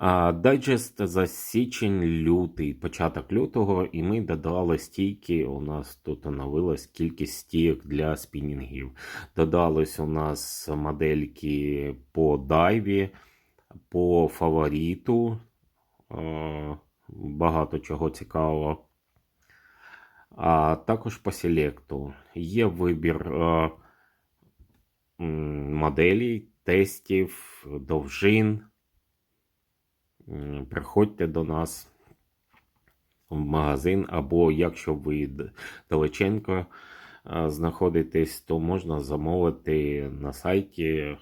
Дайджест за січень-лютий, початок лютого, і ми додали стійки. У нас тут оновилась кількість стійок для спінінгів. Додались у нас модельки по дайві, по фавориту. Е, Багато чого цікавого. А також по селекту. Є вибір м, моделей, тестів, довжин. Приходьте до нас в магазин, або якщо ви д- далеченько е, знаходитесь, то можна замовити на сайті.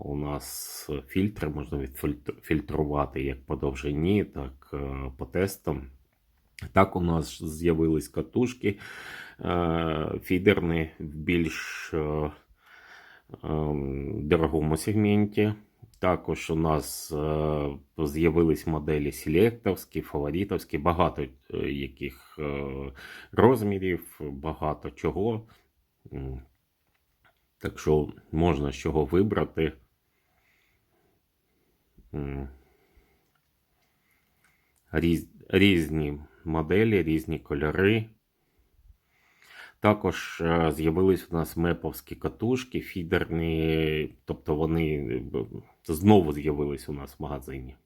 У нас фільтри можна відфільтрувати як по довжині, так е, по тестам. Так, у нас з'явились катушки е, фідерні в більш ем, дорогому сегменті. Також у нас е, з'явились моделі селектовські, фаворитовські, багато е, яких е, розмірів, багато чого. Так що можна з чого вибрати. Різ, різні моделі, різні кольори. Також е, з'явились у нас меповські катушки, фідерні, тобто вони е, знову з'явились у нас в магазині.